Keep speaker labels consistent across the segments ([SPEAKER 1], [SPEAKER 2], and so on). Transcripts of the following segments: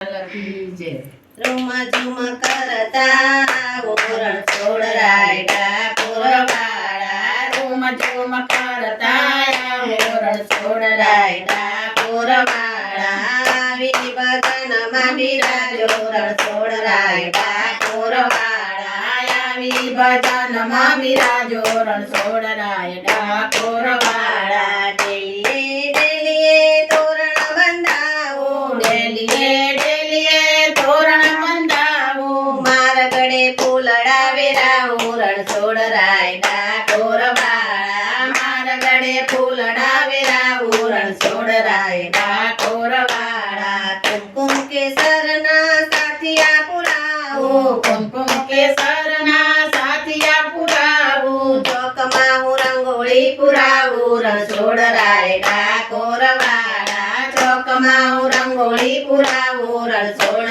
[SPEAKER 1] લખી છે
[SPEAKER 2] રૂમ ઝુમ કરતા ઓરણ છોડ રાયડા પુરવાળા
[SPEAKER 1] રૂમ ઝુમ કરતા ઓરણ છોડ
[SPEAKER 2] રાયડા બિરાજો છોડ
[SPEAKER 1] બિરાજો કોરવાળા
[SPEAKER 2] रायडा कोरवाडा कुमकुम के सरना साथिया पुराओ कुमकुम
[SPEAKER 1] के सरना
[SPEAKER 2] साथिया पुराओ चौकमाऊ रंगोळी पुराओ। रसोड
[SPEAKER 1] रायडा कोरवाडा चौकमाऊ
[SPEAKER 2] रंगोळी पुराओ। रसोड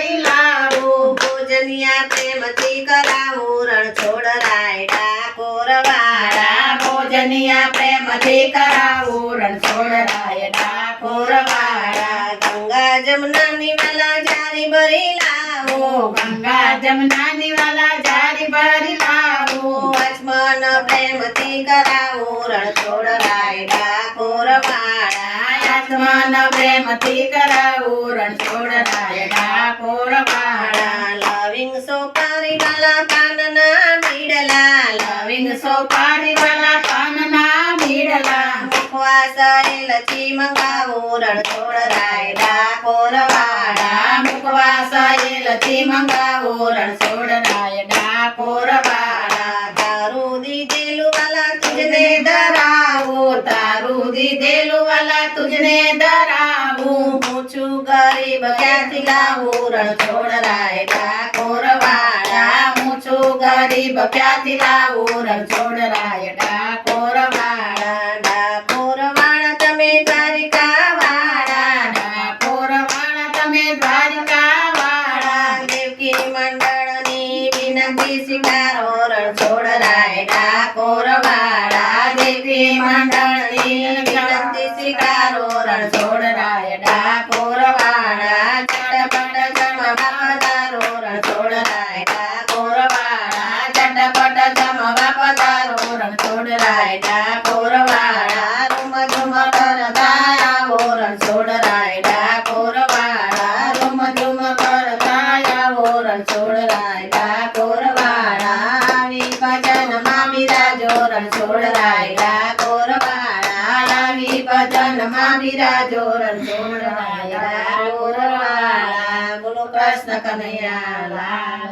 [SPEAKER 2] થાળ ભરી લાવું ભોજનિયા પ્રેમથી કરાવું રણછોડ રાયડા કોરવાળા
[SPEAKER 1] ભોજનિયા પ્રેમથી કરાવું રણછોડ રાયડા કોરવાળા
[SPEAKER 2] ગંગા જમનાની વાલા જારી ભરી લાવો
[SPEAKER 1] ગંગા જમનાની વાલા જારી ભરી લાવું
[SPEAKER 2] લક્ષ્મણ પ્રેમથી કરાવું રણછોડ રાયડા કોરવાળા
[SPEAKER 1] આત્મન પ્રેમથી કરાવું રણછોડ રાયડા કોરવાળા
[SPEAKER 2] લવિંગ સોપારી વાલા પાનના બીડલા
[SPEAKER 1] લવિંગ સોપારી વાલા પાનના બીડલા
[SPEAKER 2] મુખવાસ લચી મંગાવો રણછોડ રાયડા કોરવાળા
[SPEAKER 1] મુકવાસ એલથી મંગાવો રણછોડ રાયડા કોરવાળા
[SPEAKER 2] તારું દીધેલું વાલા તુજને
[SPEAKER 1] ધરાવું
[SPEAKER 2] પૂછું ગરીબ ક્યાંથી લાવું રણછોડ રાયડા કોરવાળા
[SPEAKER 1] હું છું ગરીબ ક્યાંથી લાવું રણછોડ રાયડા કોરવાળા
[SPEAKER 2] ડાકોર વાળા તમે દ્વારિકા વાળા
[SPEAKER 1] ડાકોરવાળા તમે દ્વારકાવાળા
[SPEAKER 2] દેવકી મંડળની વિનંતી સ્વીકારો રણછોડ રાયડા કોરવાળા
[SPEAKER 1] દેવી મંડળની વિનંતી સ્વીકારો રણછોડ રાયડા કોરવાળા ચટપટ જમવા પધારો. રણછોડ રાયડા કોરવાળા ચટપટ જમવા પધારો. રણછોડ રાયડા કોરવાળા રૂમ ઝુમ કરતા આવો રણછોડ રાયડા કોરવાળા રૂમ ઝુમ કરતા આવો રણછોડ રાયડા કોરવાળા આવી ભજનમાં બિરાજો. રણછોડ રાયડા કોરવાળા આવી બિરાજો રણછોડ કોરવાળા બોલો કૃષ્ણ કનૈયા